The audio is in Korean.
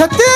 yaşattı.